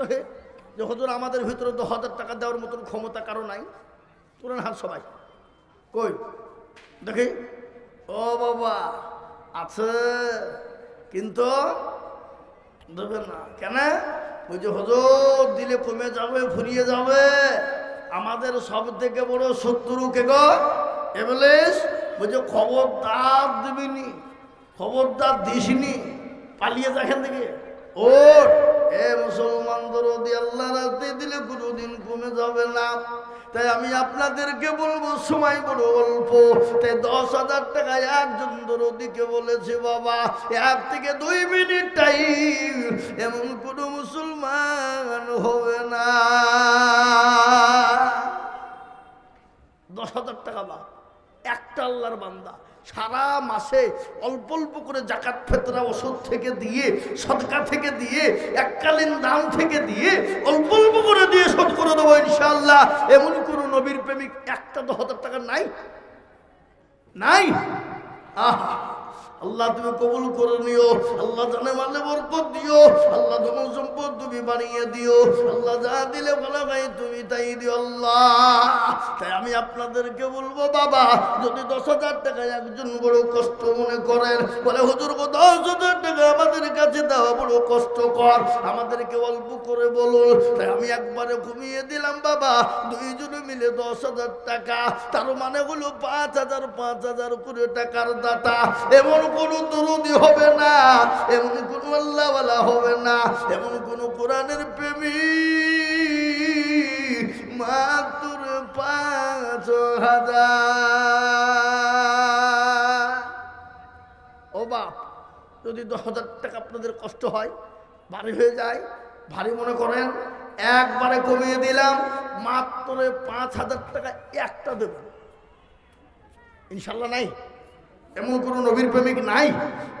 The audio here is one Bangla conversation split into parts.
দেখে যে, হজুর, আমাদের ভিতরে তো হাজার টাকা দেওয়ার মতন ক্ষমতা কারও নাই। তুলেন হাত সবাই। কই? দেখি। ও বাবা, আছে। কিন্তু দেবেন না। কেন? ওই যে হজর, দিলে কমে যাবে, ফুরিয়ে যাবে। আমাদের সব থেকে বড় শত্রু কে গো? এমএলএস বলছে খবরদার দিবিনি, খবরদার দিসনি, পালিয়ে যাচ্ছেন থেকে। ওর এ মুসলমান দরদি দিলে কমে যাবে না। তাই আমি আপনাদেরকে বলব, সময় বড় অল্প। তাই দশ হাজার টাকা একজন বলেছে, বাবা, এক থেকে দুই মিনিট টাইম। এমন কোনো মুসলমান হবে না। দশ হাজার টাকা বা একটা আল্লাহর বান্দা। সারা মাসে অল্প অল্প করে জাকাত ফেতরা ওষুধ থেকে দিয়ে, সদকা থেকে দিয়ে, এককালীন দাম থেকে দিয়ে, অল্প অল্প করে দিয়ে শোধ করে দেবো ইনশাল্লাহ এমন কোন নবীর প্রেমিক একটা দশ হাজার টাকা নাই? নাই? আহা, আল্লাহ তুমি কবুল করে নিও, আল্লাহ জানে মালে বরকত দিও, আল্লাহ ধন সম্পদ তুমি বানিয়ে দিও, আল্লাহ যা দিলে ভালো ভাই তুমি তাই দিও, আল্লাহ। তাই আমি আপনাদেরকে বলব, বাবা, যদি দশ হাজার টাকা একজন বড় কষ্ট মনে করেন, বলে, হুজুর গো দশ হাজার টাকা আমাদের কাছে দেওয়া বড় কষ্টকর। আমাদেরকে অল্প করে বলুন। তাই আমি একবারে ঘুমিয়ে দিলাম, বাবা। দুইজনে মিলে দশ হাজার টাকা। তার মানে হলো পাঁচ হাজার পাঁচ হাজার করে টাকার দাতা। এমন কোনো দরদি হবে না, এমন কোনো আল্লাহওয়ালা হবে না, এমন কোনো কোরআনের প্রেমী। মাত্র পাঁচ হাজার। ও বাপ, যদি দশ হাজার টাকা আপনাদের কষ্ট হয়, ভারী হয়ে যায়, ভারী মনে করেন, একবারে কমিয়ে দিলাম, মাত্র পাঁচ হাজার টাকা একটা দেবেন। ইনশাল্লাহ নাই। এমন কোনো নবীর প্রেমিক নাই,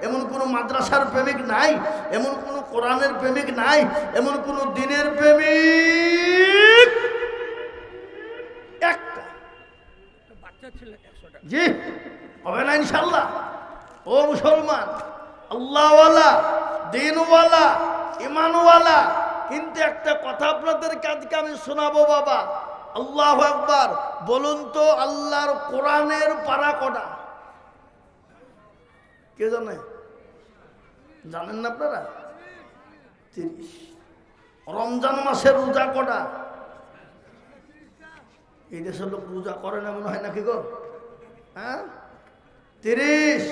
এমন কোনো মাদ্রাসার প্রেমিক নাই, এমন কোনো কোরআনের প্রেমিক নাই, এমন কোনো দিনের প্রেমিক একটা জি, হবে না ইনশাল্লাহ। ও মুসলমান, আল্লাহওয়ালা, দিনওয়ালা ইমানওয়ালা কিন্তু একটা কথা আপনাদের কাজকে আমি শোনাবো বাবা। আল্লাহ একবার বলুন তো আল্লাহর কোরআনের পারা কটা? কে জানে? জানেন না আপনারা? তিরিশ। রমজান মাসের রোজা কটা? এই দেশের লোক রোজা করে না মনে হয় নাকি গো? হ্যাঁ? তিরিশ,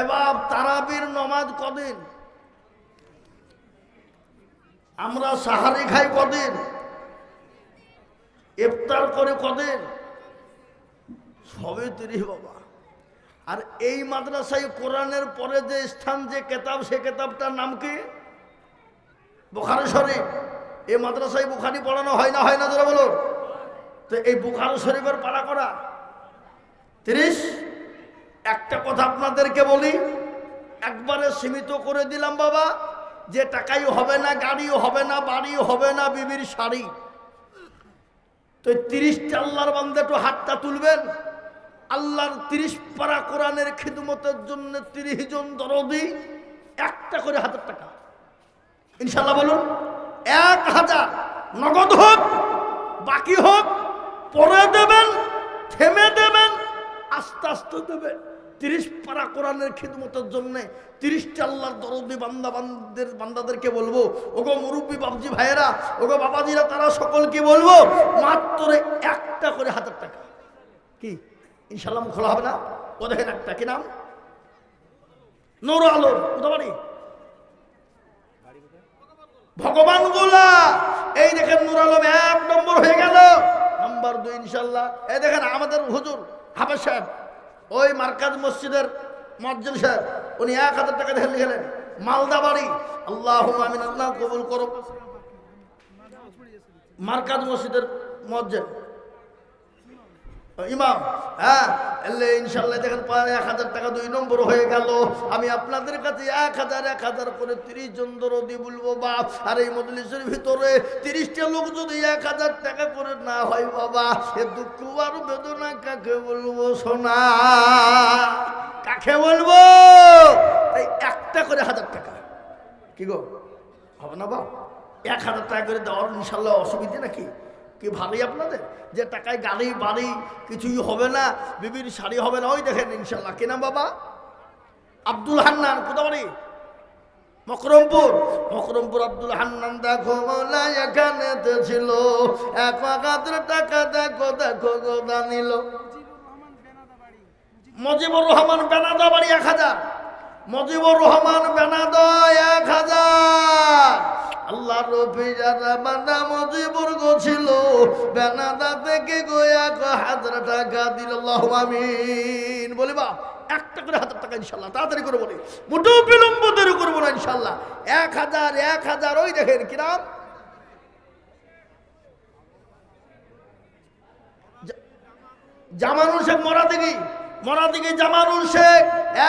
এবার তারাবির নমাজ কদিন? আমরা সাহারি খাই কদিন? ইফতার করে কদিন? সবে তিরিশ বাবা। আর এই মাদ্রাসায় কোরআনের পরে যে স্থান, যে কেতাব সে কেতাবটার নাম কি? বুখারি শরীফ। এই মাদ্রাসায় বুখারি পড়ানো হয় না হয় না যারা বলো তো এই বুখারি শরীফের পাড়া করা। তিরিশ, একটা কথা আপনাদেরকে বলি, একবারে সীমিত করে দিলাম বাবা, যে টাকাই হবে না, গাড়িও হবে না, বাড়িও হবে না, বিবির শাড়ি। তো তিরিশটা আল্লাহর বান্ধে একটু হাতটা তুলবেন। আল্লাহর তিরিশ পারা কোরআনের খিদমতের জন্য তিরিশ জন দরদি একটা করে হাজার টাকা। ইনশাল্লাহ বলুন, এক হাজার নগদ হোক, বাকি হোক পরে দেবেন, থেমে দেবেন, আস্তে আস্তে দেবেন তিরিশ পারা কোরআনের খিদমতের জন্য তিরিশটা আল্লাহর দরদি বান্দা বান্দের বান্দাদেরকে বলব, ওগো মুরব্বী বাবজি ভাইয়েরা, ওগো বাবাজিরা, তারা সকলকে বলব, মাত্র একটা করে হাজার টাকা। কি? ইনশাল্লাহ খোলা হবে না? ও দেখেন একটা, কি নাম? নৌর আলো কোথা ভগবান গোলা। এই দেখেন নুর আলম এক নম্বর হয়ে গেল। নাম্বার দুই ইনশাল্লাহ। এই দেখেন আমাদের হুজুর হাফেজ সাহেব, ওই মার্কাজ মসজিদের মজ্জেল সাহেব, উনি এক হাজার টাকা দেখে লিখেলেন, মালদা বাড়ি। আল্লাহ আমিন, আল্লাহ কবুল করো মার্কাজ মসজিদের মসজিদ ইমাম হ্যাঁ? এলে ইনশাল্লাহ দেখেন এক হাজার টাকা দুই নম্বর হয়ে গেল। আমি আপনাদের কাছে এক হাজার এক হাজার করে তিরিশ জন দরদি বলব বাপ আর এই মজলিসের ভিতরে তিরিশটা লোক যদি এক হাজার টাকা করে না হয়, বাবা এ দুঃখ আর বেদনা কাকে বলব সোনা? কাকে বলব? এই একটা করে হাজার টাকা। কি গো? হবে না, বাপ? এক হাজার টাকা করে দেওয়ার ইনশাল্লাহ অসুবিধে নাকি? কি ভালোই আপনাদের? যে টাকায় গাড়ি, বাড়ি কিছুই হবে না, বিবির শাড়ি হবে না। ওই দেখেন ইনশাল্লাহ কি নাম বাবা? আব্দুল হান্নান কোথা বাড়ি মকরমপুর। মকরমপুর আব্দুল হান্নান, দেখো মোলা এখানেতে ছিল। এক হাজার টাকা, দেখো দেখো, গোদা নিল। মজিবুর রহমান বেনাদা বাড়ি এক হাজার। মজিবুর রহমান বেনাদা এক হাজার। আল্লাহ রফি যারা বান্দা মজিবুর গো ছিল। বেনাদা থেকে গো এক হাজার টাকা দিল আমিন। বলি বা একটা করে হাজার টাকা তাড়াতাড়ি বলি। বিলম্ব করব না ইনশাল্লাহ এক হাজার এক হাজার, ওই দেখেন শেখ মরা দিঘি মরা দিঘি জামানুল শেখ,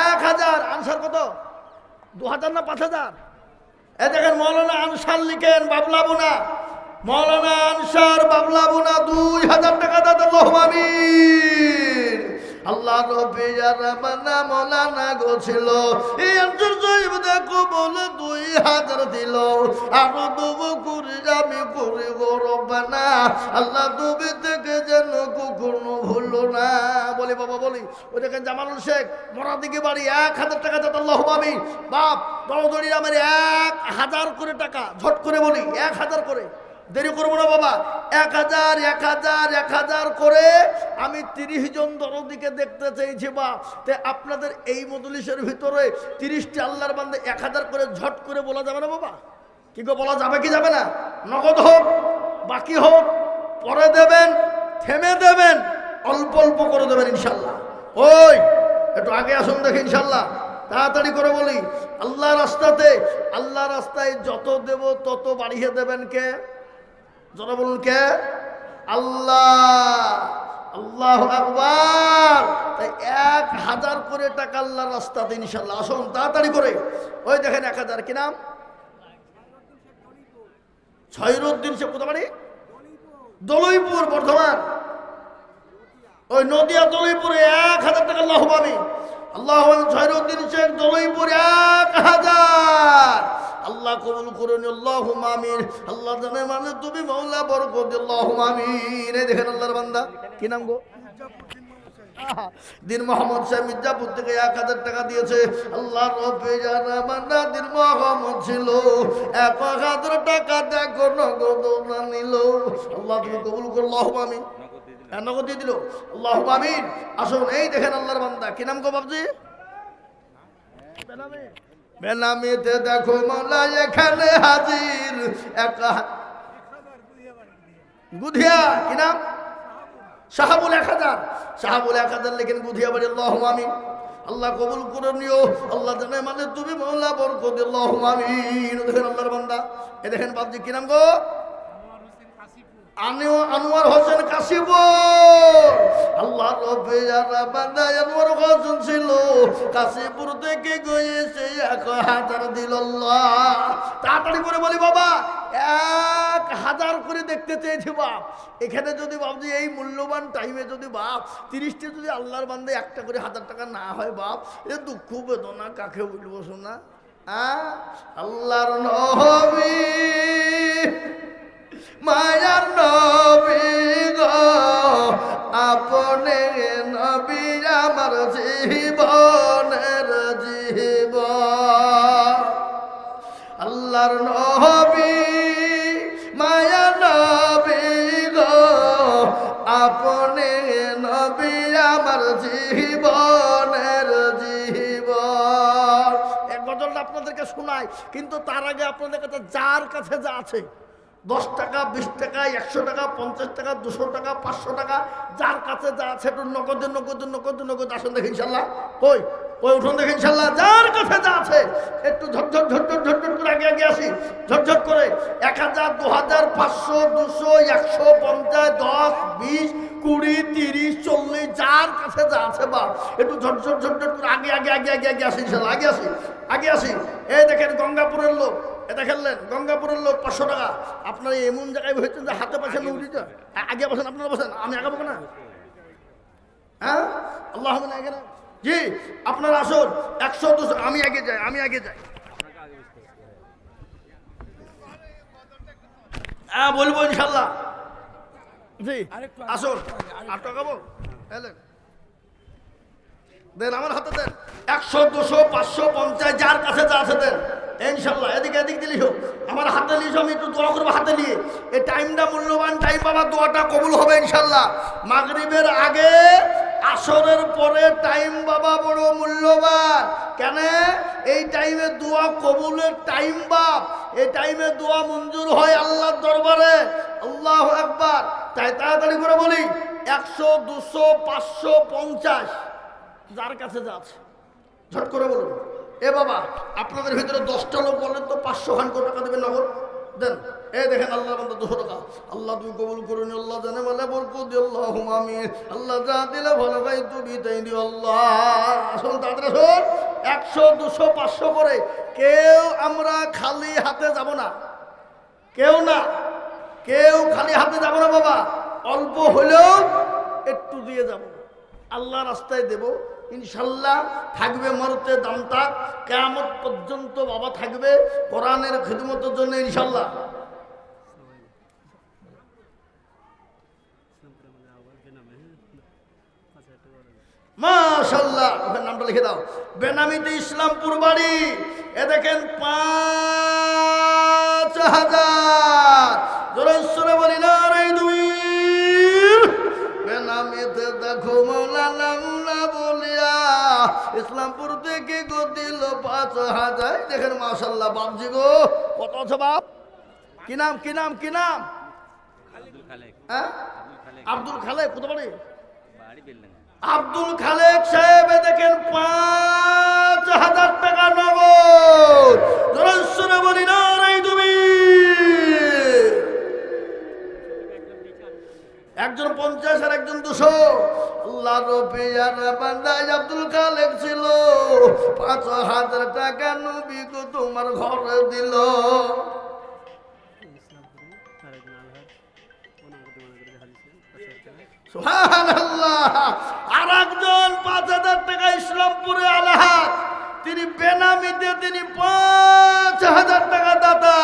এক হাজার। আনসার কত? দু হাজার না পাঁচ হাজার? এ দেখেন মৌলানা আনসার লিখেন বাবলা বোনা। মৌলানা আনসার বাবলা বোনা, দুই হাজার টাকা দাদা লোহমামিন আল্লাহ রবি রামানা মৌলানা গো ছিল। এই অঞ্চল জৈব দেখো বলে দুই হাজার দিল। আরও দুবো করি আমি করি গো রব্বানা। আল্লাহ দুবি থেকে যেন কখনো ভুলো না। বলি বাবা, বলি, ওই দেখেন জামানুল শেখ, মরা দিকে বাড়ি এক হাজার টাকা যাতে আল্লাহ আমি। বাপ দড়দড়ি আমার এক হাজার করে টাকা, ঝট করে বলি, এক হাজার করে। দেরি করব না বাবা। এক হাজার এক হাজার এক হাজার করে আমি তিরিশ জন দরদিকে দেখতে চেয়েছি বা। তে আপনাদের এই মদলিসের ভিতরে তিরিশটি আল্লাহর বান্ধে এক হাজার করে ঝট করে বলা যাবে না বাবা। কি গো, বলা যাবে কি যাবে না? নগদ হোক, বাকি হোক, পরে দেবেন, থেমে দেবেন, অল্প অল্প করে দেবেন ইনশাল্লাহ। ওই, একটু আগে আসুন দেখি ইনশাল্লাহ। তাড়াতাড়ি করে বলি, আল্লাহ রাস্তাতে, আল্লাহ রাস্তায় যত দেব তত বাড়িয়ে দেবেন কে? যারা বলুন কে? আল্লাহ আল্লাহ আকবার। তাই এক হাজার করে টাকা আল্লাহ রাস্তাতে ইনশাল্লাহ আসুন, তাড়াতাড়ি করে। ওই দেখেন এক হাজার, কি নাম? ছয়রুদ্দিন সে কোথা বাড়ি দলইপুর বর্ধমান। ওই নদিয়া দলইপুরে এক হাজার টাকা আল্লাহ পাবি আল্লাহ ছয়রুদ্দিন শেখ দলইপুর এক হাজার। আল্লাহ কবুল করুন আল্লাহ আল্লাহ মানে তুমি মৌলা বরকত আল্লাহ এই দেখেন আল্লাহর বান্দা কি নাম গো? দিন মোহাম্মদ সাহেব মির্জাপুর থেকে এক হাজার টাকা দিয়েছে। আল্লাহ রবে জানা মান্না দিন মোহাম্মদ ছিল। এক হাজার টাকা দেখো নগদ নিল। আল্লাহ তুমি কবুল করো আল্লাহ আমিন। হ্যাঁ, নগদ দিয়ে দিল। আল্লাহ আমিন। আসুন এই দেখেন আল্লাহর বান্দা কি নাম গো বাবজি বেনামিতে দেখো মোলা এখানে হাজির একা। গুধিয়া, কি নাম? সাহাবুল এক হাজার। সাহাবুল এক হাজার লেখেন গুধিয়া বাড়ি আমিন। আল্লাহ কবুল করে নিও। আল্লাহ জানে মানে তুমি মৌলা বরকত আল্লাহ আমিন। দেখেন আল্লাহর বান্দা। এ দেখেন বাবজি কি নাম গো? আনিও আনোয়ার হোসেন কাশিব। আল্লাহ এক হাজার দিল তাড়াতাড়ি বাবা, এক হাজার করে দেখতে বাপ। এখানে যদি বাপজি এই মূল্যবান টাইমে যদি বাপ, তিরিশটি যদি আল্লাহর বান্দে একটা করে হাজার টাকা না হয় বাপ, এ দুঃখ বেদনা কাকে বলব শোনা? আল্লাহর নহবী মায়ার নবী গো, আপনে নবী আমার জীবনের জীব আল্লাহর নবী মায়া নবী গো, আপনে নবী আমার জীবনের জীবন। এক গজলটা আপনাদেরকে শোনাই, কিন্তু তার আগে আপনাদের কাছে যার কাছে যা আছে দশ টাকা, বিশ টাকা, একশো টাকা, পঞ্চাশ টাকা, দুশো টাকা, পাঁচশো টাকা, যার কাছে যা আছে একটু নগদে নগদে নগদে, নগদ, আসুন দেখি ইনশাল্লাহ। কই? ওই উঠুন দেখি ইনশাল্লাহ। যার কাছে যা আছে, একটু ঝটঝট ঝটঝট ঝটঝট করে আগে আগে আসি। ঝটঝট করে। এক হাজার, দু হাজার, পাঁচশো, দুশো, একশো, পঞ্চাশ, দশ, বিশ, কুড়ি, তিরিশ, চল্লিশ, যার কাছে যা আছে বা, একটু ঝটঝট ঝটঝট করে আগে আগে আগে আগে আগে আসি ইনশাল্লাহ। আগে আসি আগে আসি। এই দেখেন গঙ্গাপুরের লোক। এটা খেললেন গঙ্গাপুরের লোক পাঁচশো টাকা। আপনারা এমন জায়গায় হয়েছেন যে হাতে পাশে লোক দিতে আগে বসেন আপনারা বসেন আমি আগে বসে না হ্যাঁ? আল্লাহ জি আপনারা আসুন একশো দুশো আমি আগে যাই আমি আগে যাই। হ্যাঁ বলব ইনশাল্লাহ। জি আসুন। আট টাকাবো? দেন আমার হাতে দেন। একশো দুশো পাঁচশো পঞ্চাশ যার কাছে যা আছে দেন। ইনশাল্লাহ এদিকে এদিক দিলি হোক আমার হাতে নিস আমি একটু দোয়া করব হাতে নিয়ে। এই টাইমটা মূল্যবান টাইম, বাবা, দোয়াটা কবুল হবে ইনশাল্লাহ মাগরিবের আগে, আসরের পরে টাইম, বাবা, বড় মূল্যবান। কেন? এই টাইমে দোয়া কবুলের টাইম, বাপ। এই টাইমে দোয়া মঞ্জুর হয় আল্লাহর দরবারে। আল্লাহ একবার তাই তাড়াতাড়ি করে বলি, একশো, দুশো, পাঁচশো, পঞ্চাশ, যার কাছে যাচ্ছে ঝট করে বলুন। এ বাবা, আপনাদের ভিতরে দশটা লোক বলেন তো পাঁচশো খান কত টাকা দেবেন নগদ। দেন, এ দেখেন আল্লাহ বন্ধু দুশো টাকা। আল্লাহ তুমি কবুল করুন আল্লাহ জানে বলে বরকু দিল্লাহ হুমামি আল্লাহ যা দিলে ভালো ভাই তুমি তাই দিও, আল্লাহ। আসুন তাড়াতাড়ি আসুন। একশো, দুশো, পাঁচশো করে। কেউ আমরা খালি হাতে যাব না। কেউ না। কেউ খালি হাতে যাব না বাবা। অল্প হলেও একটু দিয়ে যাব। আল্লাহ রাস্তায় দেব। ইনশাল্লাহ থাকবে মরতে দামটা। কেয়ামত পর্যন্ত বাবা থাকবে কোরআনের খিদমতের জন্য ইনশাল্লাহ। নামটা লিখে দাও। বেনামিতে ইসলামপুর বাড়ি। এ দেখেন পাঁচ হাজার। বলি না দেখো বলিয়া ইসলামপুর থেকে গো দিল পাঁচ হাজার। দেখেন মাসাল্লাহ বাপজি গো কত আছে বাপ? কি নাম কি নাম কি নাম? আব্দুল খালেক। হ্যাঁ? আব্দুল খালেক। আব্দুল কত বাড়ি? বাড়ি আব্দুল খালেক সাহেব পাঁচ হাজার টাকা তোমার ঘরে দিল। আর একজন পাঁচ হাজার টাকা ইসলামপুরে আলাহাত তিনি বেনামিতে তিনি পাঁচ হাজার টাকা দাতা।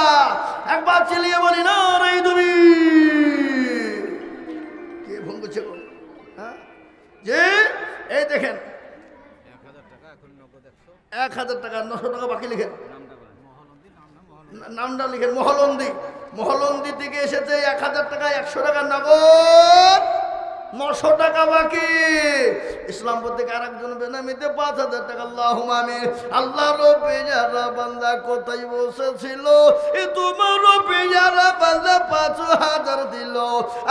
একবার চিলিয়ে বলি, না রে তুমি এক হাজার টাকা নশো টাকা বাকি লিখেন। নামটা লিখেন মহলন্দি। মহলন্দি থেকে এসেছে এক হাজার টাকা একশো টাকা নগদ। নশো টাকা বাকি। ইসলামপুর থেকে আর একজন বেনামিতে পাঁচ হাজার টাকা? আল্লাহ আমি আল্লাহ রবি যারা বান্দা কোথায় বসেছিল? এ তোমার যারা বান্দা পাঁচ হাজার দিল।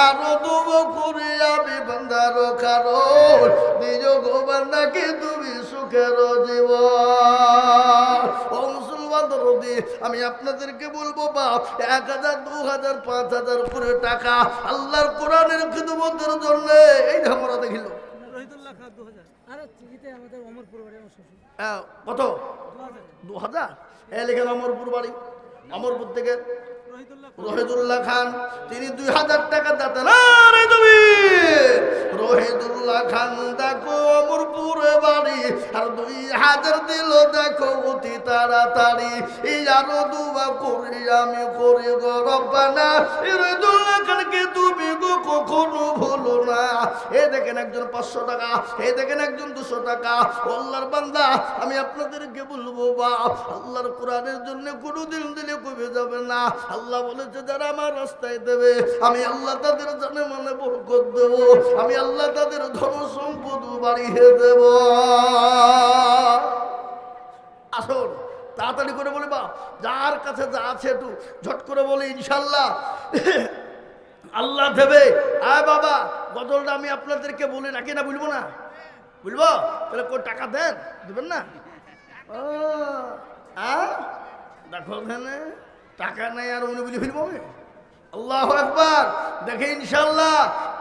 আরও দুবো করে আমি বান্দার কারণ। নিজ গো বান্দাকে তুমি সুখের জীবন। দরদি আমি আপনাদেরকে বলব বাপ এক হাজার দু হাজার পাঁচ হাজার করে টাকা আল্লাহর কোরআনের খিদমতের জন্য এই ধামরা দেখিল। আহ, কত? দু হাজার? এ লেখেন অমরপুর বাড়ি অমরপুর থেকে রহিদুল্লাহ খান। তিনি দুই হাজার টাকা তুমি রহিদুল্লাহ খান, দেখো অমরপুরে বাড়ি, আর দুই হাজার দিল, দেখো অতি তাড়াতাড়ি। এই আরও দুবা করি, আমি করি রহিদুল্লাহ খানকে তুমি গো কখনো ভুলো না। এ দেখেন একজন পাঁচশো টাকা, এ দেখেন একজন দুশো টাকা। আল্লাহর বান্দা, আমি আপনাদেরকে বলব বা, আল্লাহর কোরআনের জন্য কোনো দিন দিলে কমে যাবে না। আল্লাহ বলেছে, যারা আমার রাস্তায় দেবে, আমি আল্লাহ তাদের জানে মনে বরকত দেব, আমি আল্লাহ তাদের ধন সম্পদ বাড়িয়ে দেব। আসুন, তাড়াতাড়ি করে বলে বা যার কাছে যা আছে একটু ঝট করে বলে ইনশাল্লাহ আল্লাহ দেবে। আয় বাবা, গজলটা আমি আপনাদেরকে বলে নাকি না বলব না। বুঝব তাহলে কোন টাকা দেন? দেবেন না? ও, আ? দেখো টাকা নেই আর উনি বলি ফিরবো আমি আল্লাহ একবার দেখে ইনশাল্লাহ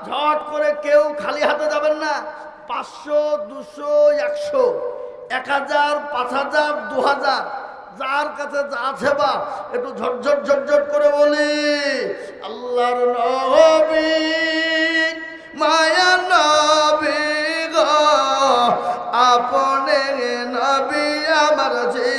ঝট করে কেউ খালি হাতে যাবেন না। পাঁচশো, দুশো, একশো, এক হাজার, পাঁচ হাজার, দু হাজার, যার কাছে যা আছে বা, একটু ঝটঝট ঝটঝট করে বলি, আল্লাহর মায়া নবী গো, আপনে নবী আমার জীবনের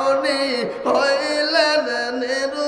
আপনি হইলেন নির্দুনিয়ার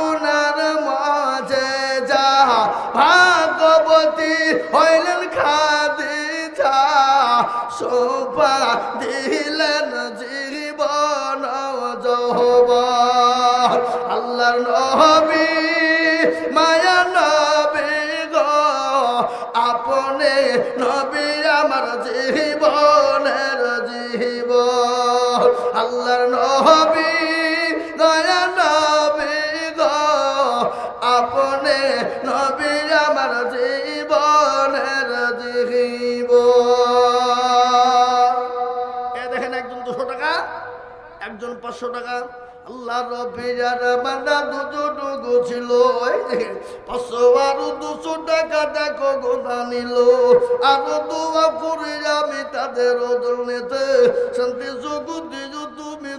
আপনার মাঝে যা ভাগবতী হইলেন খাদি যা সোপা দিলেন জীবন যহব আল্লাহর নবী পাঁচশো টাকা। আল্লাহ রবিজার বান্দা দুটো টুকু ছিল। পাঁচশো আরও দুশো টাকা দেখো গোনা নিল আরও দোয়া করে আমি তাদের ওজন নিতে। শান্তি সুকুতি তুমি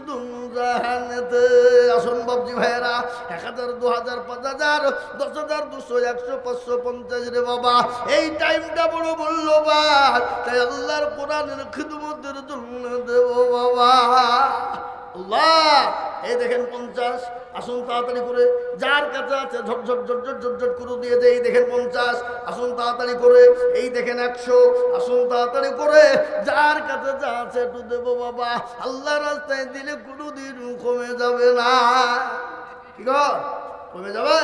এক হাজার, দু হাজার, পাঁচ হাজার, দশ হাজার, দুশো, একশো, পাঁচশো, পঞ্চাশ রে বাবা। এই টাইমটা বড় তাই আল্লাহর কোরআনের খিদমতের জন্য দেব বাবা। আল্লাহ, এই দেখেন পঞ্চাশ, আসুন তাড়াতাড়ি করে, যার কাছে আছে ঝটঝট ঝটঝট ঝটঝট করে দিয়ে দেয় এই দেখেন পঞ্চাশ, আসুন তাড়াতাড়ি করে, এই দেখেন একশো, আসুন তাড়াতাড়ি করে, যার কাছে যা আছে, একটু দেবো বাবা, আল্লাহ রাস্তায় দিলে কোনোদিন কমে যাবে না। কি গো? কমে যাবে?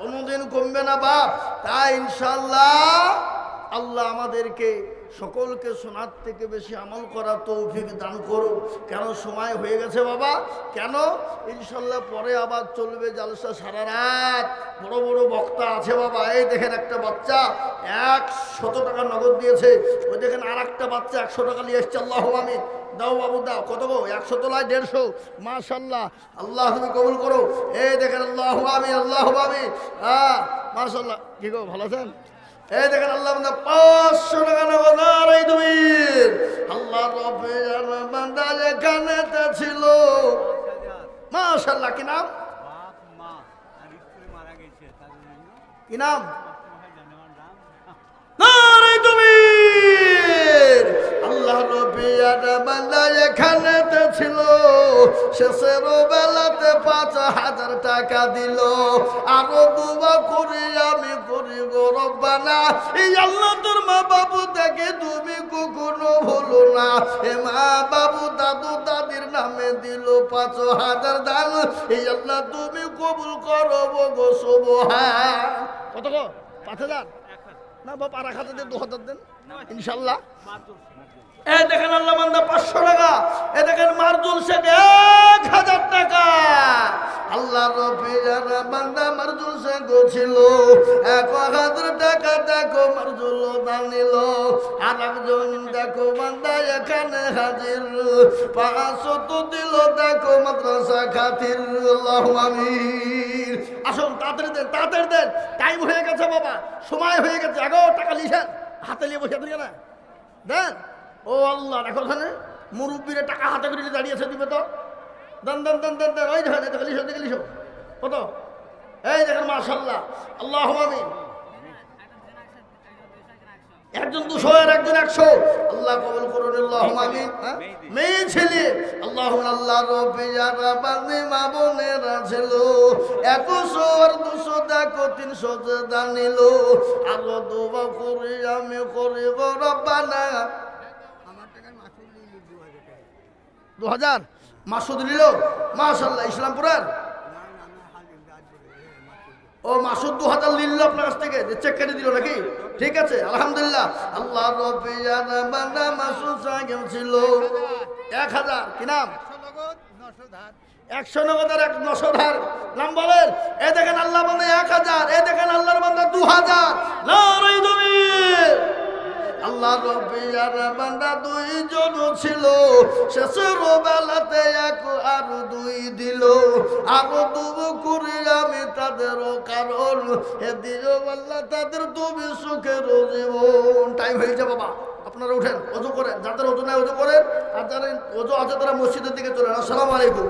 কোনোদিন কমবে না বাপ। তাই ইনশাল্লাহ আল্লাহ আমাদেরকে সকলকে শোনার থেকে বেশি আমল করার তৌফিক দান করুন। কেন সময় হয়ে গেছে বাবা? কেন? ইনশাল্লাহ পরে আবার চলবে জালসা সারা রাত। বড় বড় বক্তা আছে বাবা। এই দেখেন একটা বাচ্চা, একশত টাকা নগদ দিয়েছে। ওই দেখেন আর একটা বাচ্চা একশো টাকা নিয়ে এসছে, আল্লাহ আমি দাও বাবু, দাও। কত গো? একশো তোলায় দেড়শো। মাশাল্লাহ। আল্লাহ তুমি কবুল করো। এই দেখেন আল্লাহ আমি আল্লাহ আমি হ্যাঁ মাশাল্লাহ। কি গো, ভালো আছেন? এই দেখেন আল্লাহ পাঁচশো টাকা মাশাল্লাহ কি নাম? বাপ মা আর স্ত্রী মারা গেছে কি নাম মহাজন জানেওয়ার নাম নারে এখানে ছিল। শেষের বেলাতে পাঁচ হাজার টাকা দিল। আরও দুবা করি, আমি করি ভুলো না। এ মা বাবু দাদু দাদির নামে দিল পাঁচ হাজার দান। তুমি কবুল করো গো শুভ কত হাজার দিয়ে দু হাজার দেন। ইনশাল্লাহ এ দেখেন আল্লাহ মান্দা পাঁচশো টাকা। এ দেখেন মারজুল শেখ এক হাজার টাকা। আল্লাহ রফিজার বান্দা মারজুল শেখ ছিল। এক হাজার টাকা দেখো মারজুল দানিল আর একজন দেখো বান্দা এখানে হাজির। পাঁচশো তো দিল দেখো মাদ্রাসা খাতির। আল্লাহ আমির আসুন তাড়াতাড়ি দেন তাড়াতাড়ি দেন। টাইম হয়ে গেছে বাবা সময় হয়ে গেছে। এগারো টাকা লিখেন। হাতে নিয়ে বসে দিয়ে না দেন। ও আল্লাহ, দেখো ওখানে মুরব্বীরা টাকা হাতে করে দাঁড়িয়েছে দিবে তো। দেন দেন দেন দেন দেন। ওই দেখো দেখো লিখো দেখে লিখো। কত? এই দেখেন মাশাল্লাহ আল্লাহ আমিন একজন দুশো আর একজন একশো। আল্লাহ কবুল করুন আল্লাহ আমিন। হ্যাঁ? মেয়ে ছেলে। আল্লাহ আল্লাহ রবি যারা বান্দি মা বোনেরা ছিল। একশো আর দুশো দেখো তিনশো দান নিল। আরও দুবা করি আমি করিব রব্বানা। দু হাজার? মাসুদ নিল? মাশাল্লাহ ইসলামপুরের না না না হাজির রাজ মাসুল ও মাসুদ, দু হাজার নিল আপনার কাছ থেকে চেক কেটে দিল নাকি? ঠিক আছে, আলহামদুলিল্লাহ। আল্লাহ মাসুদ ছিল। এক হাজার, কি নাম? একশো নগদের এক নশো ধার নাম বলেন, এ দেখেন আল্লাহ বন্ধে এক হাজার, এ দেখেন আল্লাহর বন্ধে দু হাজার। নারী আল্লাহ রবিয়ার বান্দা দুইজন ছিল। শেষের বেলাতে এক আর দুই দিল। আরও দুবু করি আমি তাদের কারণ। হে দিও আল্লাহ তাদের তুমি সুখের জীবন। টাইম হয়েছে বাবা। আপনারা উঠেন, অজু করেন। যাদের অজু নাই, অজু করেন। আর যারা অজু আছে, তারা মসজিদের দিকে চলেন। আসসালামু আলাইকুম।